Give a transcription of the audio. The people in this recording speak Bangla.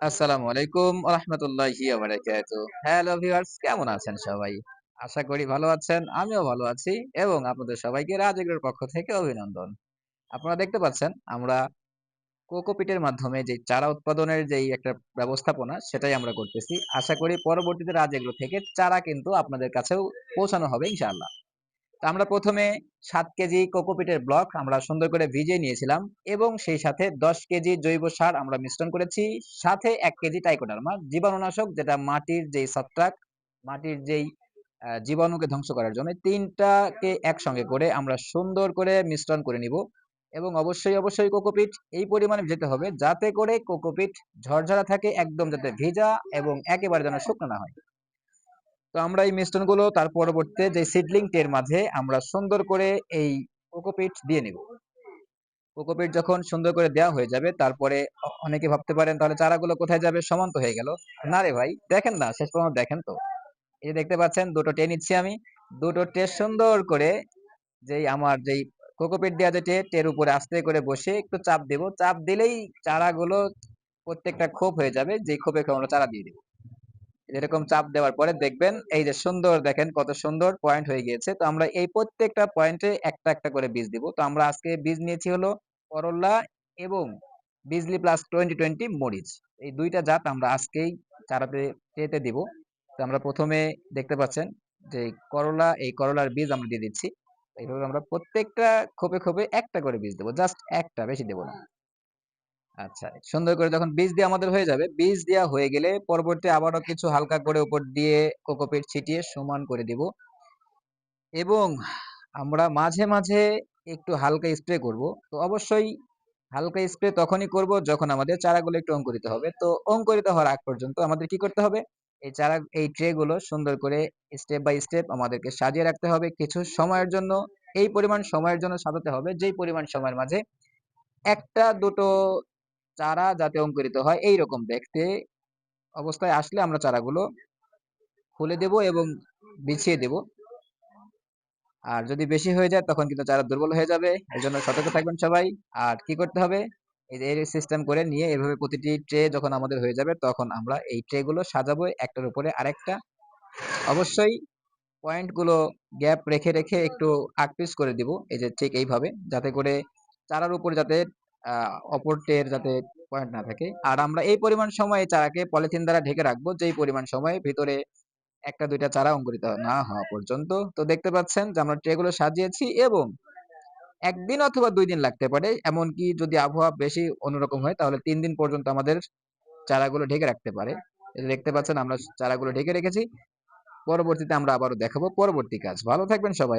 আসসালামু আলাইকুম রহমতুল্লাহি হ্যালো ভিউয়ার্স কেমন আছেন সবাই? আশা করি ভালো আছেন, আমিও ভালো আছি এবং আপনাদের সবাইকে রাজেগ্রের পক্ষ থেকে অভিনন্দন। আপনারা দেখতে পাচ্ছেন, আমরা কোকোপিটের মাধ্যমে যে চারা উৎপাদনের যেই একটা ব্যবস্থাপনা, সেটাই আমরা করতেছি। আশা করি পরবর্তীতে রাজেগ্রো থেকে চারা কিন্তু আপনাদের কাছেও পৌঁছানো হবে, ইনশাআল্লাহ। তো আমরা প্রথমে সাত কেজি কোকোপিটের ব্লক আমরা সুন্দর করে ভিজিয়ে নিয়েছিলাম এবং সেই সাথে দশ কেজি জৈব সার আমরা মিশ্রণ করেছি। সাথে এক কেজি টাইকোডার্মা, জীবাণুনাশক যেটা মাটির যেই ছত্রাক, মাটির যেই জীবাণুকে ধ্বংস করার জন্য তিনটাকে একসঙ্গে করে আমরা সুন্দর করে মিশ্রণ করে নিব এবং অবশ্যই অবশ্যই কোকোপিট এই পরিমাণে যেতে হবে যাতে করে কোকোপিট ঝরঝরা থাকে, একদম যাতে ভেজা এবং একেবারে যেন শুকনো না হয়। তো আমরা এই মিশ্রণগুলো তার পরবর্তীতে যে সিডলিং টের মাঝে আমরা সুন্দর করে এই কোকোপিট দিয়ে নিব। কোকোপিট যখন সুন্দর করে দেওয়া হয়ে যাবে, তারপরে অনেকে ভাবতে পারেন তাহলে চারাগুলো কোথায় যাবে? সমান তো হয়ে গেল। না রে ভাই, দেখেন না, শেষ পর্যন্ত দেখেন তো। এই দেখতে পাচ্ছেন, দুটো টে নিচ্ছি আমি। দুটো টে সুন্দর করে যেই আমার যেই কোকোপিট দেওয়া যে টে, টের উপরে আস্তে করে বসে একটু চাপ দেব। চাপ দিলেই চারাগুলো প্রত্যেকটা খোপ হয়ে যাবে যে খোপে আমরা চারা দিয়ে দিব। এরকম চাপ দেওয়ার পরে দেখবেন, এই যে সুন্দর দেখেন কত সুন্দর পয়েন্ট হয়ে গিয়েছে। তো আমরা এই প্রত্যেকটা পয়েন্টে একটা একটা করে বীজ দিব। তো আমরা আজকে বীজ নিয়েছি হলো করল্লা এবং বিজলি প্লাস টোয়েন্টি টোয়েন্টি মরিচ। এই দুইটা জাত আমরা আজকেই চারাতে পেতে দিব। তো আমরা প্রথমে দেখতে পাচ্ছেন যে করলা, এই করলার বীজ আমরা দিয়ে দিচ্ছি। এইভাবে আমরা প্রত্যেকটা খোপে খোপে একটা করে বীজ দেবো জাস্ট একটা, বেশি দেবো না। আচ্ছা সুন্দর করে যখন বীজ দিয়ে আমাদের হয়ে যাবে, বীজ দেওয়া হয়ে গেলে পরবর্তী আবারও কিছু হালকা করে উপর দিয়ে কোকোপিট ছিটিয়ে সমান করে দিব। এবং আমরা মাঝে মাঝে একটু হালকা স্প্রে করব। তো অবশ্যই হালকা স্প্রে তখনই করব যখন আমাদের চারাগুলো একটু অঙ্কুরিত হবে। তো অঙ্কুরিত হওয়ার আগ পর্যন্ত আমাদের কি করতে হবে? এই চারা, এই ট্রে গুলো সুন্দর করে স্টেপ বাই স্টেপ আমাদেরকে সাজিয়ে রাখতে হবে। কিছু সময়ের জন্য, এই পরিমাণ সময়ের জন্য সাজাতে হবে। যেই পরিমাণ সময়ের মাঝে একটা, দুটো চারা যাতে অঙ্কুরিত হয় এই রকম দেখতে অবস্থায় আসলে আমরা চারাগুলো খুলে দেব এবং বিছিয়ে দেব। আর যদি বেশি হয়ে যায়, তখন কিন্তু চারা দুর্বল হয়ে যাবে। এর জন্য সতর্ক থাকবেন সবাই। আর কি করতে হবে? এই যে, এই সিস্টেম করে নিয়ে এভাবে প্রতিটি ট্রে যখন আমাদের হয়ে যাবে, তখন আমরা এই ট্রে গুলো সাজাবো। একটার উপরে আরেকটা। অবশ্যই পয়েন্টগুলো গ্যাপ রেখে রেখে একটু আকপিস করে দিব। এই যে, ঠিক এইভাবে। যাতে করে চারার উপর যাতে আহ অপর ট্রের যাতে পয়েন্ট না থাকে। আর আমরা এই পরিমাণ সময় চারাকে পলিথিন দ্বারা ঢেকে রাখব, যেই পরিমাণ সময় ভিতরে একটা, দুইটা চারা অঙ্কুরিত না হওয়া পর্যন্ত। তো দেখতে পাচ্ছেন যে আমরা ট্রে গুলো সাজিয়েছি এবং একদিন অথবা দুই দিন লাগতে পারে। এমনকি যদি আবহাওয়া বেশি অন্যরকম হয়, তাহলে তিন দিন পর্যন্ত আমাদের চারাগুলো ঢেকে রাখতে পারে। দেখতে পাচ্ছেন আমরা চারাগুলো ঢেকে রেখেছি। পরবর্তীতে আমরা আবারও দেখাবো। পরবর্তী কাজ। ভালো থাকবেন সবাই।